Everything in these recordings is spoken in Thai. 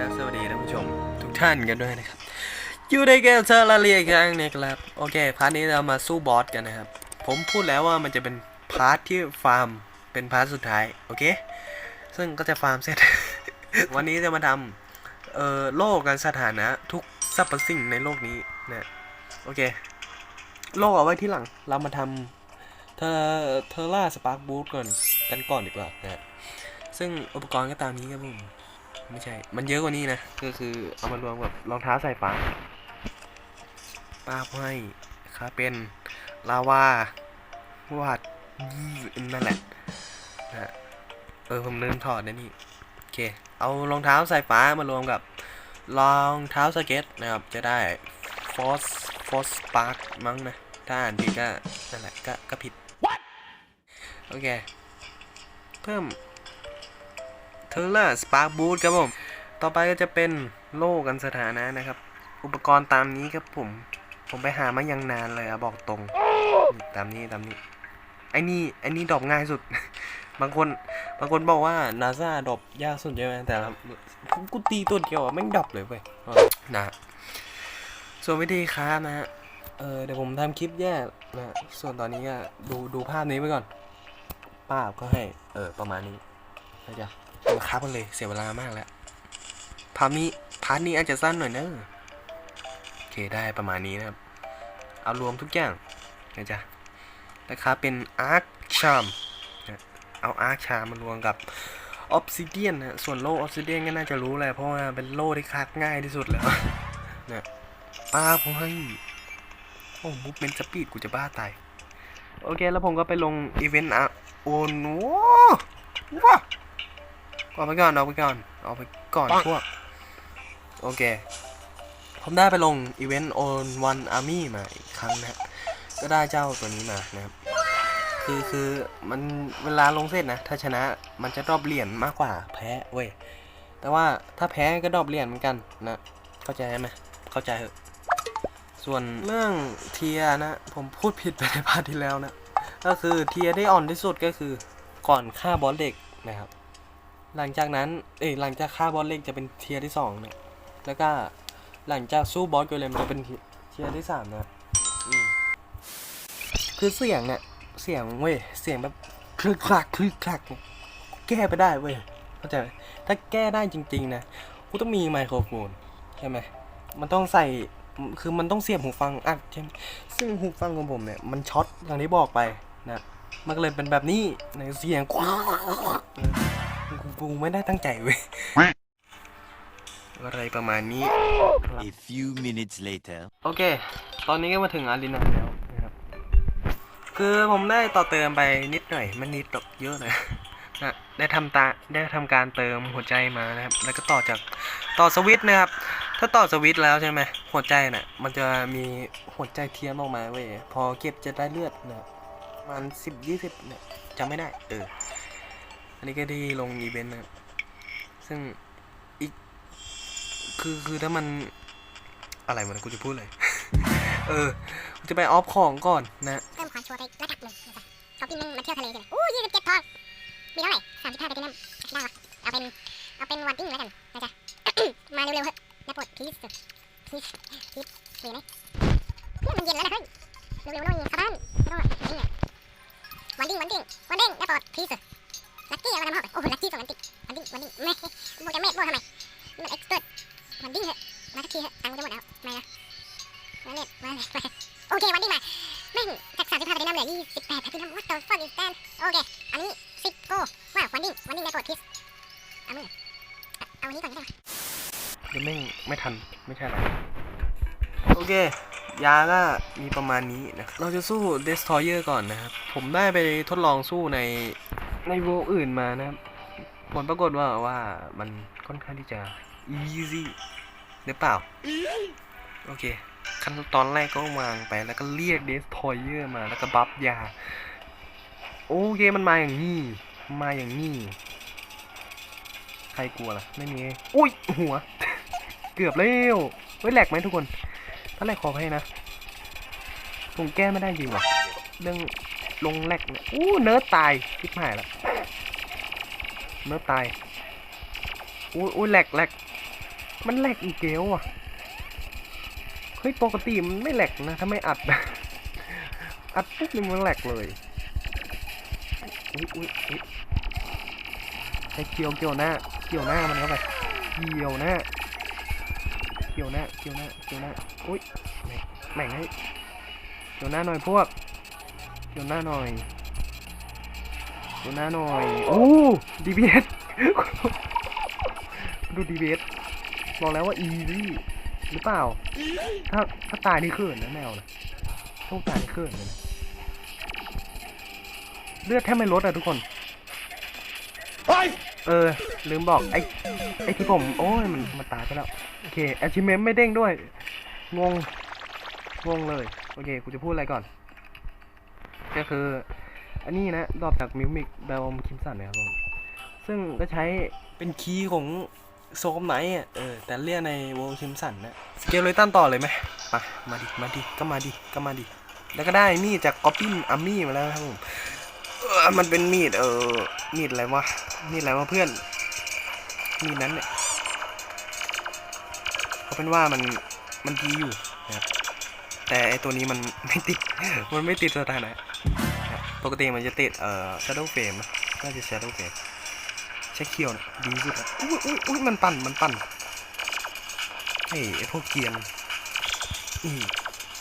นะสวัสดีท่านผู้ชมทุกท่านกันด้วยนะครับ อยู่ในเกมเซอร์ลาเรียอีกครั้งเนี่ยครับ โอเคพาร์ทนี้เรามาสู้บอสกันนะครับ ผมพูดแล้วว่ามันจะเป็นพาร์ทที่ฟาร์มเป็นพาร์ทสุดท้าย โอเค ซึ่งก็จะฟาร์มเสร็จ วันนี้จะมาทำเอ่อโลกกันสถานะทุกสรรพสิ่งในโลกนี้นะโอเค โลกเอาไว้ที่หลังเรามาทำเทอร์เทอร่าสปาร์คบูทก่อนกันก่อนดีกว่านะซึ่งอุปกรณ์ก็ตามนี้ครับผม ไม่ใช่ มันเยอะกว่านี้นะ ก็คือเอามารวมกับรองเท้าสายฟ้าป้าบให้คาเป็นลาวาวาดยี่นั่นแหละนะฮะเออผมลืมถอดนะนี่โอเค เอารองเท้าสายฟ้ามารวมกับรองเท้าสเก็ตนะครับ จะได้ Force Force Spark มั้งนะ ถ้าอ่านผิดก็นั่นแหละก็ก็ผิดโอเค เพิ่มเทอร์เลอร์สปาร์ b บูทครับผม ต่อไปก็จะเป็นโล่กันสถานะนะครับ อุปกรณ์ตามนี้ครับผม ผมไปหามายังนานเลยอะบอกตรง ตามนี้ตามนี้ ไอ้นี่ไอ้นี่ดรอปง่ายสุด บางคนบางคนบอกว่านาซาดรอปยากสุดใช่ไหมแต่ละผมกูตีตัวเดียวอะแม่งดรอปเลยเว้ยนะส่วนวิธีค้านะฮะเออเดี๋ยวผมทำคลิปแยกนะส่วนตอนนี้ก็ดูดูภาพนี้ไปก่อน ป้าบก็ให้ เออ ประมาณนี้ นะจ๊ะมาคับกันเลยเสียเวลามากแล้วพาร์ทนี้พาร์ทนี้อาจจะสั้นหน่อยเนอะโอเคได้ประมาณนี้นะครับ เอารวมทุกอย่างนะจ๊ะนะครับเป็นอาร์คชามเอาอาร์คชามมารวมกับออ s ซิเดียนนะส่วนโล่ออ s ซิเดียนก็น่าจะรู้แหละเพราะว่าเป็นโล่ที่คักง่ายที่สุดแล้วนะป้าผมให้โอ้มุกเป็นสปีดกูจะบ้าตาย โอเคแล้วผมก็ไปลงอีเวนต์อะโอ้โหว้า เอาไปก่อนเอาไปก่อนเอาไปก่อนพวก โอเค ผมได้ไปลงอีเวนต์ on one army มาอีกครั้งนะฮะก็ได้เจ้าตัวนี้มานะครับ คือคือมันเวลาลงเสร็จนะ ถ้าชนะมันจะดรอปเหรียญมากกว่าแพ้เว้ย แต่ว่าถ้าแพ้ก็ดรอปเหรียญเหมือนกันนะ เข้าใจไหมเข้าใจเหอะส่วนเรื่องเทียร์นะ ผมพูดผิดไปในพาร์ทที่แล้วนะ ก็คือเทียร์ได้อ่อนที่สุดก็คือก่อนฆ่าบอสเด็กนะครับ หลังจากนั้น เอ้ยหลังจากฆ่าบอสเล็กจะเป็นเทียร์ที่สองเนี่ยแล้วก็หลังจากสู้บอสโกเลมจะเป็นเทียร์ที่สามนะอืมคือเสียงเนี่ยเสียงเว้ยเสียงแบบคลึกคลักคลึกคลักเนี่ยแก้ไปได้เว้ยเข้าใจถ้าแก้ได้จริง ๆ นะกูต้องมีไมโครโฟนใช่ไหมมันต้องใส่คือมันต้องเสียบหูฟังอัดใช่ไหมซึ่งหูฟังของผมเนี่ยมันช็อตอย่างที่บอกไปนะมันก็เลยเป็นแบบนี้ในเสียง กูกูไม่ได้ตั้งใจเว้ย อะไรประมาณนี้ A few minutes later. โอเค ตอนนี้ก็มาถึงอารีนาแล้วนะครับ คือผมได้ต่อเติมไปนิดหน่อยไม่นิดหรอกเยอะเลยนะได้ทำตาได้ทำการเติมหัวใจมานะครับ แล้วก็ต่อจากต่อสวิตช์นะครับ ถ้าต่อสวิตช์แล้วใช่ไหมหัวใจน่ะมันจะมีหัวใจเทียมออกมาเว้ย พอเก็บจะได้เลือดนะประมันสิบยี่สิบเนี่ยจำไม่ได้ เอออั นี้ก็ที่ลงอีเวนต์นะซึ่งอีกคือคือถ้ามันอะไรมันกูจะพูดเลย เออกูจะไปออฟของก่อนนะเพิ่มความชัวร์ไประดับหนึ่งเขากินนึงมาเที่ยวทะเลกันอู้ยี่สิบเจ็ดทอง มีเท่าไหร่สามสิบห้าไปที่นั่นได้ปะเอาเป็น เอาเป็นวันติ้งแล้วกันนะจ๊ะ มาเร็วๆเถอะนะปวดพีสพีสพีสมีไหมเนี่ยมันเย็นแล้วนะเฮ้ย เร็วๆหน่อยเข้าบ้านไม่ต้องหรอกนี่วันดิ้งวันดิ้งวันดิ้งนะปวดพีส ลักกี้เอามาทำหอกโอ้โหลักกี้สองวันติ้งวันดิ้งวันดิ้งไม่โบจะเมฆโบทำไมมันเอ็กซ์เพิร์วันดิ้งเถอะมาสักทีเถอะตังค์จะหมดแล้วไม่นะมาเล่นมาเล่นมาโอเควันดิ้งมาแม่งจากสามสิบห้าไปได้น้ำเหลือยี่สิบแปดไปที่น้ำ what the fuck is that โอเคอันนี้สิบโกว้าววันดิ้งวันดิ้งได้โปรดพิสเอามือเอาอันนี้ก่อนก็ได้เดี๋ยวแม่งไม่ทันไม่ใช่อะไรโอเคยาก็มีประมาณนี้นะ เราจะสู้ Destroyer ก่อนนะครับ ผมได้ไปทดลองสู้ใน ในโวอื่นมานะครับผลปรากฏว่าว่ามันค่อนข้างที่จะ easy หรือเปล่า โอเค ขั้นตอนแรกก็วางไปแล้วก็เรียก Destroyer มาแล้วก็บัฟยา โอเคมันมาอย่างนี้ มาอย่างนี้ ใครกลัวล่ะ ไม่มี อุ้ย หัว เกือบแล้วเฮ้ยแหลกไหมทุกคน ถ้าแหลกขอให้นะผมแก้ไม่ได้จริงว่ะเรื่อง ลงแหลกเนี่ยอู้เนิร์ดตายทิพหายละเนิร์ดตายอู้อู้แหลกแหลกมันแหลกอีกเกลอะเฮ้ยปกติมันไม่แหลกนะถ้าไม่อัดนะอัดปุ๊บมันแหลกเลยอุ้ยอุ้ยอุ้ยใช้เกี่ยวเกี่ยวหน้าเกี่ยวหน้ามันเข้าไปเกี่ยวหน้าเกี่ยวหน้าเกี่ยวหน้าเกี่ยวหน้าอุ้ยแม่งแม่งให้เกี่ยวหน้าหน่อยพวก เกี่ยวหน้าหน่อยเกี่ยวหน้าหน่อยโอ้ดีบีเอสดูดีบีเอสบอกแล้วว่าอีซี่หรือเปล่า ถ้าถ้าตายนี่เขินนะแมวนะโชคตายนี่เขินเลยนะเลือดแทบไม่ลดอะทุกคนเออ ลืมบอกไอ้ไอ้ที่ผม โอ้ยมันมันตายไปแล้ว โอเค achievement ไม่เด้งด้วย งง งงเลย โอเคกูจะพูดอะไรก่อน ก็คือ อันนี้นะดรอปจากมิวมิกเบลคิมสันนะครับผมซึ่งก็ใช้เป็นคีย์ของโซมไนท์อะเออแต่เรียกในโวลคิมสันนะสเกลเลยตั้นต่อเลยไหมมามาดิมาดิก็มาดิก็มาดิแล้วก็ได้มีดจากก๊อปปิ้นอาร์มี่มาแล้วครับผมเออมันเป็นมีดเออมีดอะไรวะมีดอะไรวะเพื่อนมีดนั้นเนี่ยเอาเป็นว่ามันมันดีอยู่นะครับ แต่ไอตัวนี้มันไม่ติด มันไม่ติดสถานะ ปกติมันจะติดเอ่อ shadow frame นะน่าจะ shadow frame ใช้เคียวนะดีสุดอะอุ้ยอุ้ยอุ้ยมันปั่น มันปั่นเฮ้ยไอพวกเกียนอืม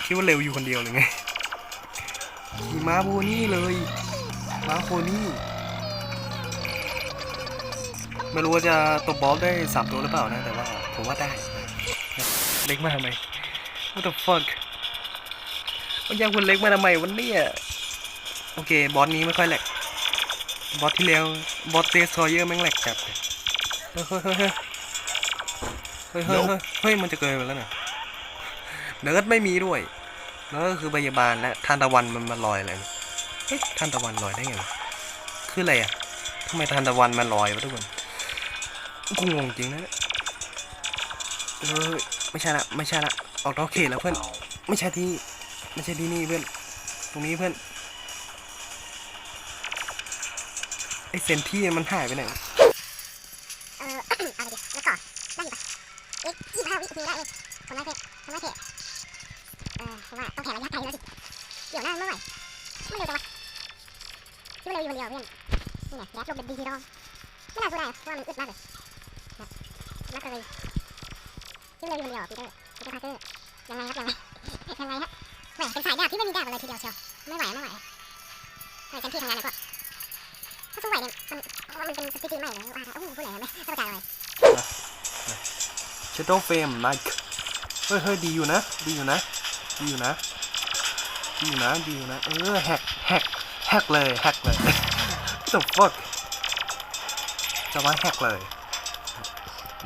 คิดว่าเร็วอยู่คนเดียวเลยไงขี่ม้าโบนี่เลยม้าโคนี่ ไม่รู้ว่าจะตบบอสได้สามตัวหรือเปล่านะ แต่ว่าผมว่าได้ เล็กมาทำไม what the fuck มันยังคนเล็กมาทำไมวันนี้โอเค บอสนี้ไม่ค่อยแหลก บอสที่แล้ว บอสเตสซอยเยอร์แม่งแหลกจัดเฮ้ยเฮ้ยเฮ้ยเฮ้ยเฮ้ยมันจะเกินไปแล้วนะเนิร์ดไม่มีด้วยเล้วก็คือพยาบาลและทานตะวันมันมาลอยอะไรเฮ้ยทานตะวันลอยได้ไงคืออะไรอะทำไมทานตะวันมันลอยวะทุกคนกูงงจริงนะเออไม่ใช่ละไม่ใช่ละออกนอกเขตแล้วเพื่อนไม่ใช่ที่ ไม่ใช่ที่นี่เพื่อน ตรงนี้เพื่อน ไอเซนที่มันหายไปไหนเออเอาไปดิแล้วก็ได้อยู่ปะอีกยี่ห้าวิทีได้เลยคนแรกเพจคนแรกเพจเออผมว่าต้องแข่งระยะไกลแล้วสิ เดี๋ยวหน้าไม่ไหวไม่เร็วจังวะคิดว่าเร็วอยู่คนเดียวเพื่อน นี่ไงแดดลงเป็นดีทีรองไม่น่าสู้ได้เพราะว่ามันอึดมากเลยนะมากเลยคิดว่าเร็วอยู่คนเดียวปีเตอร์ปีเตอร์พาร์เกอร์ยังไงครับยังไง อฉันพี่ทำงานหน่อยก็ถ้าสู้ไหวเนี่ยมันมันเป็นสกิลใหม่เลยว่าโอ้หพูดอะไรไม่เข้าใจเลยเชโดเฟรมไลค์เฮ้ยเฮ้ยดีอยู่นะ ดีอยู่นะ ดีอยู่นะ ดีอยู่นะ ดีอยู่นะ เออแฮกแฮกแฮกเลยแฮกเลย the fuck จะว่าแฮกเลย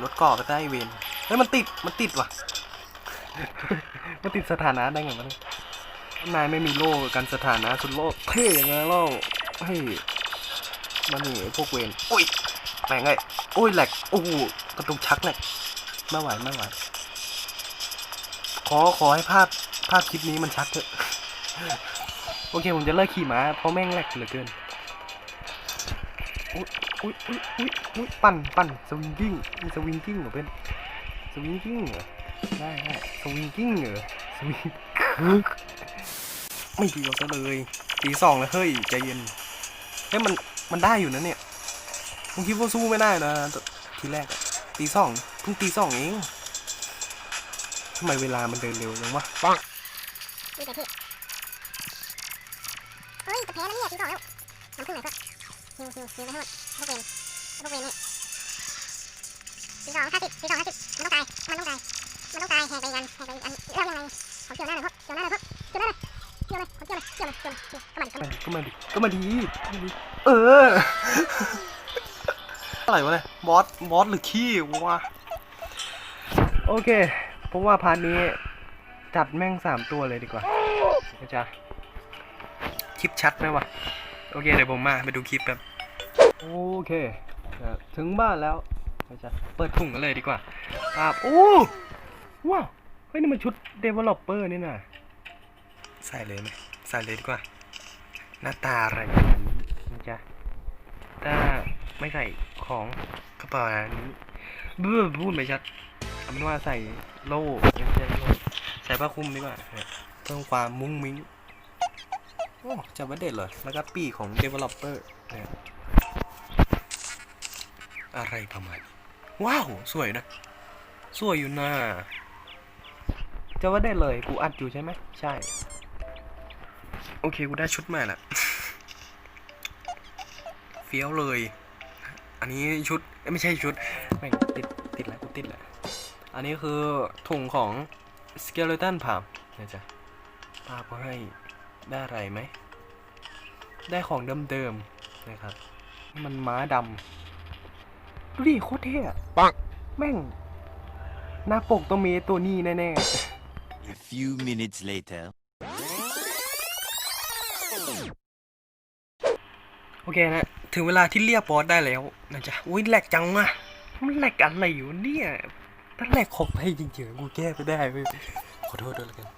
รถเกาะไปใต้เวนเฮ้ยมันติด มันติดว่ะ มันติดสถานะได้ไงวะเนี่ย นายไม่มีโล่กันสถานะสุดโลกเท่ยังไงเล่าเฮ้ยมันนี่อ้พวกเวนอุ้ยแม่งไงโอ้ยแหลกโอ้โหกระตุกชักแหลกไม่ไหวไม่ไหวขอขอให้ภาพภาพคลิปนี้มันชัดเถอะโอเคผมจะเลิกขี่ม้าเพราะแม่งแหลกเหลือเกินอุ้ยอุ้ยอุ้ยอุ้ยอุ้ยปั่นปั่นสวิงกิ้งมีสวิงกิ้งเหรอเพื่อนสวิงกิ้งเหรอได้ได้สวิงกิ้งเหรอสวิง ไม่ดีกว่าซะเลยตีสองแล้วเฮ้ยใจเย็นเฮ้ยมันมันได้อยู่นะเนี่ยผมคิดว่าสู้ไม่ได้นะทีแรกตีสองเพิ่งตีสองเองทำไมเวลามันเดินเร็วจังวะปังนี่แต่พี่เฮ้ยจะแพ้แล้วเนี่ยทีสองแล้วน้ำพึ่งหน่อยเพื่อนฮิวฮิวฮิวไม่ให้หมดพวกเวนพวกเวนนี่ทีสองห้าสิบทีสองห้าสิบมันต้องตายมันต้องตายมันต้องตายแหกไปกันแหกไปกันเริ่มยังไงขอเกี่ยวหน้าหน่อยพวกเกี่ยวหน้าหน่อยพวก นก็มันก็มาดิก็มาดีก็มาดีเอออะไรวะเนี่ยบอสบอสหรือขี้วะโอเคผมว่าพาร์ทนี้จัดแม่งสามตัวเลยดีกว่านะจ๊ะคลิปชัดไหมวะโอเคเดี๋ยวผมมาไปดูคลิปแบบโอเคเอ่อถึงบ้านแล้วนะจ๊ะเปิดถุงกันเลยดีกว่าครับโอ้ว้าวเฮ้ยนี่มันชุด developer นี่น่ะใส่เลยไหม ใส่เลยดีกว่า หน้าตาอะไรแบบนี้นะจ๊ะถ้าไม่ใส่ของกระเป๋าอันนี้เบื่อพูดไม่ชัดเอาเป็นว่าใส่โล่ไม่ใช่โล่ใส่ผ้าคลุมดีกว่าเพิ่มความมุ้งมิ้งโอ้จับว่าเด็ดเลยแล้วก็ปีของ developer นะครับอะไรประมาณนี้ว้าว สวยนะ สวยอยู่นะจะว่าได้เลย กูอัดอยู่ใช่ไหม ใช่ โอเคกูได้ชุดใหม่ละเฟี้ยวเลย อันนี้ชุดเอ้ยไม่ใช่ชุดแม่งติดติดแล้วกูติดแล้วอันนี้คือถุงของ skeleton palm นะจ๊ะป้าก็ให้ได้อะไรไหม ได้ของเดิมๆนะครับนี่มันม้าดำดูดิโคตรเท่อะปังแม่ง หน้าปกต้องมีตัวนี้แน่ A few minutes later. โอเคนะ ถึงเวลาที่เรียกบอสได้แล้วนะจ๊ะ อุ้ยแหลกจังอะมันแหลกอะไรอยู่เนี่ยถ้าแหลกขอบให้จริงๆกูแก้ไม่ได้เว้ยขอโทษด้วยแล้วกัน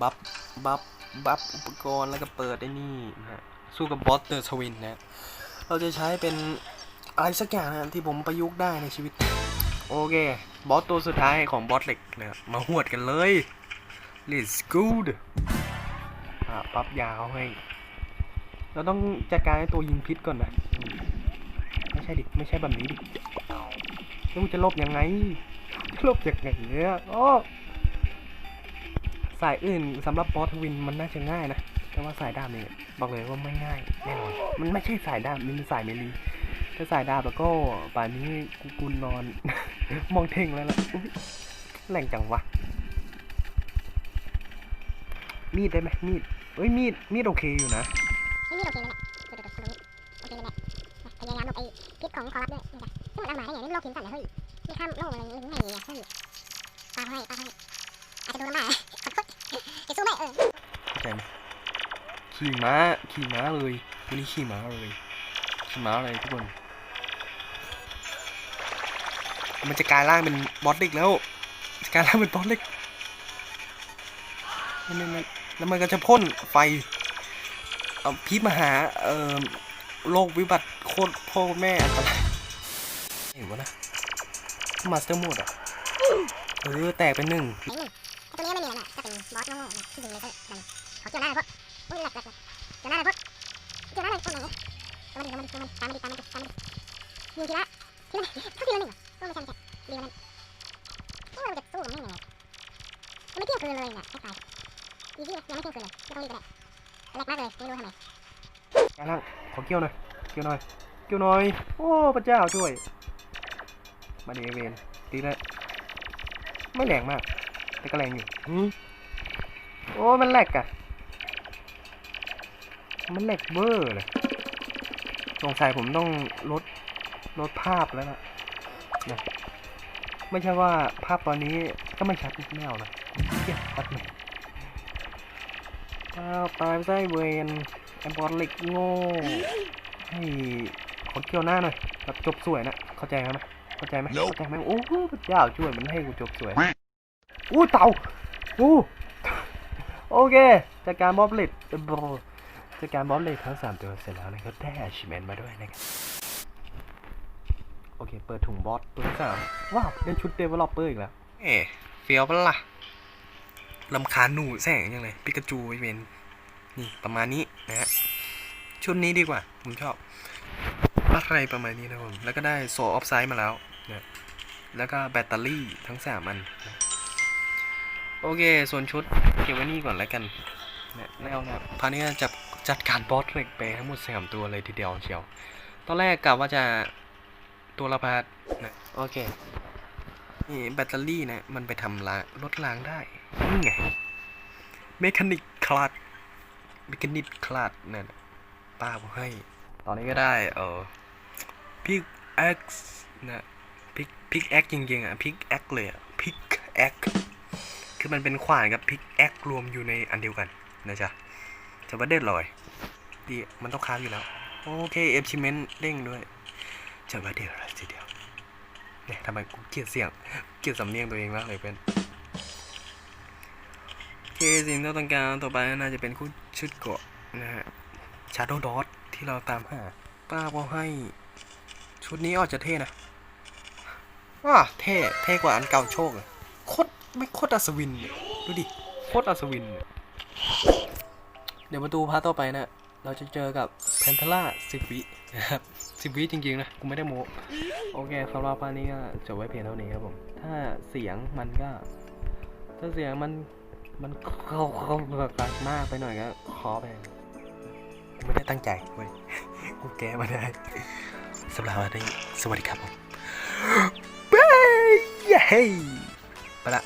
บัฟ บัฟ บัฟ อุปกรณ์แล้วก็เปิดไอ้นี่นะสู้กับบอสเดอร์ทวินนะ เราจะใช้เป็นอะไรสักอย่างนะที่ผมประยุกต์ได้ในชีวิต โอเค บอสตัวสุดท้ายของบอสเหล็กนะครับมาหวดกันเลย let's go อะปั๊บยาวให้ เราต้องจัดการไอ้ตัวยิงพิษก่อนนะ ไม่ใช่ดิ ไม่ใช่แบบนี้ดิแล้วกูจะลบยังไงลบยังไงเนี่ยโอ้สายอื่นสำหรับบอสทวินมันน่าจะง่ายนะ แต่ว่าสายดาบเนี่ยบอกเลยว่าไม่ง่ายแน่นอน มันไม่ใช่สายดาบมันเป็นสายเมลีถ้าสายดาบแล้วก็ป่านนี้กูกูนอน มองเท่งแล้วล่ะแรงจังวะ มีดได้ไหมมีด เอ้ยมีดมีดโอเคอยู่นะไม่มีโอเคเลยแหละดูดูดูโอเคเลยแหละพยายามหลบไอ้พิษของคอรัปด้วยนะจ๊ะซึ่งมันเอามาได้ไงนี่โลกหินสั่นเลยเฮ้ยนี่ข้ามโลกอะไรอย่างงี้ยเฮ้ยเฮ้ยปาให้ปาให้อาจจะดูลำบากขอโทษจะสู้ไหมเออเข้าใจไหมขี่ม้าขี่ม้าเลยวันนี้ขี่ม้าเลยขี่ม้าเลยทุกคนมันจะกลายร่างเป็นบอสเล็กแล้วจะกลายร่างเป็นบอสเล็กนั่นนั่นนั่น แล้วมันก็จะพ่นไฟพิษมาหาเอ่อโรควิบัติโคตรพ่อแม่อันตรายเห็นวะนะมาสเตอร์โหมดอะเออแตกเป็นหนึ่งไอ้นึ่ตัวนี้ไม่มีแล้วนะจะเป็นบอสโง่ๆที่ยิงเลเซอร์มันเขาเกี่ยวหน้าเลยพวกอุ้ยหลักหลักเกี่ยวหน้าเลยพวกเกี่ยวหน้าเลยพวกไหนตามมาดิตามมาดิตามมาดิตามมาดิตามมาดิยิงทีละทีละเท่าทีละหนึ่งเหรอไม่ใช่ไม่ใช่ดีกว่านั้นนี่เราจะสู้มันไม่ยังไงมันไม่เที่ยงคืนเลยเนี่ยแค่ตาย อีซี่ยังไม่เที่ยงคืนเลยไม่ต้องรีบก็ได้แกมากเลยไม่รู้ทำไมกลายร่างขอเกี่ยวหน่อยเกี่ยวหน่อยเกี่ยวหน่อย โอ้พระเจ้าช่วย มาเดเวนตีเลยไม่แรงมาก แต่ก็แรงอยู่โอ้มันแหลกอะมันแหลกเบอร์เลยสงสัยผมต้องลดลดภาพแล้วนะนะ ไม่ใช่ว่าภาพตอนนี้ก็ไม่ชัดไม่เอานะเกี่ยแป๊บหนึง อ้าวตายไปไส้เวนแอมบอลเล็กโง่ให้ขอเกี่ยวหน้าหน่อยแบบจบสวยนะเข้าใจไหมเข้าใจไหมเข้าใจไหมโอ้โหพระเจ้าช่วยมันให้กูจบสวยอู้เต่าอู้โอเคจัดการบอสเลดจัดการบอสเลดทั้งสามตัวเสร็จแล้วนะครับได้ achievement มาด้วยนะครับโอเค เปิดถุงบอสตัวที่สามว้าวได้ชุด developer อีกแล้ว เอ๋เฟี้ยวปะล่ะ ลำคาญหนูแสงยังไงปิกาจูไอเวนนี่ประมาณนี้นะฮะชุดนี้ดีกว่า ผมชอบ อะไรประมาณนี้นะผม แล้วก็ได้โซออฟไซด์มาแล้วนะแล้วก็แบตเตอรี่ทั้งสามอันนะโอเค ส่วนชุดเก็บไว้นี่ก่อนแล้วกันเนี่ยแล้วนะพานี้จะจัดการบอสเล็กไปทั้งหมดสามตัวเลยทีเดียวเชียว ตอนแรกกะว่าจะตัวละพาร์ทนะ โอเค นี่แบตเตอรี่นะ มันไปทำล้างลดล้างได้ นี่ไง เมคานิกคลาด เมคานิกคลาดนั่นน่ะป้าบอกให้ ตอนนี้ก็ได้ เออพิกแอ็กนะพิกพิกแอ็กจริงๆอะพิกแอ็กเลยอะพิกแอ็กคือมันเป็นขวานกับพิกแอครวมอยู่ในอันเดียวกันนะจ๊ะจะว่าเด็ดลอยดีมันต้องค้างอยู่แล้ว โอเคเอฟชิเมนเด้งด้วยจะว่าเด็ดอะไรทีเดียว เนี่ยทำไมกูเกลียดเสียง เกลียดสำเนียงตัวเองมากเลยเพื่อนเคสิ่งที่เราต้องการต่อไปน่าจะเป็นคู่ชุดเกาะนะฮะชาร์โดดอทที่เราตามหาป้าบอกให้ ชุดนี้ออกจะเท่นะอะเท่เท่กว่าอันเก่าโชคโคตรไม่โคตรอัศวิน ดูดิ โคตรอัศวิน เดี๋ยวมาดูพาร์ทต่อไปนะ เราจะเจอกับแพนทล่าสิบวินะครับ สิบวิจริงๆนะกูไม่ได้โมโอเคสำหรับพาร์ทนี้ก็จบไว้เพียงเท่านี้ครับผม ถ้าเสียงมันก็ ถ้าเสียงมันมันเข้าเข้ากัมากไปหน่อยก็ขอไปกูไม่ได้ตั้งใจเว้ยกูแก้มาได้สำหรับวันนี้สวัสดีครับผมบายเย้ไปละ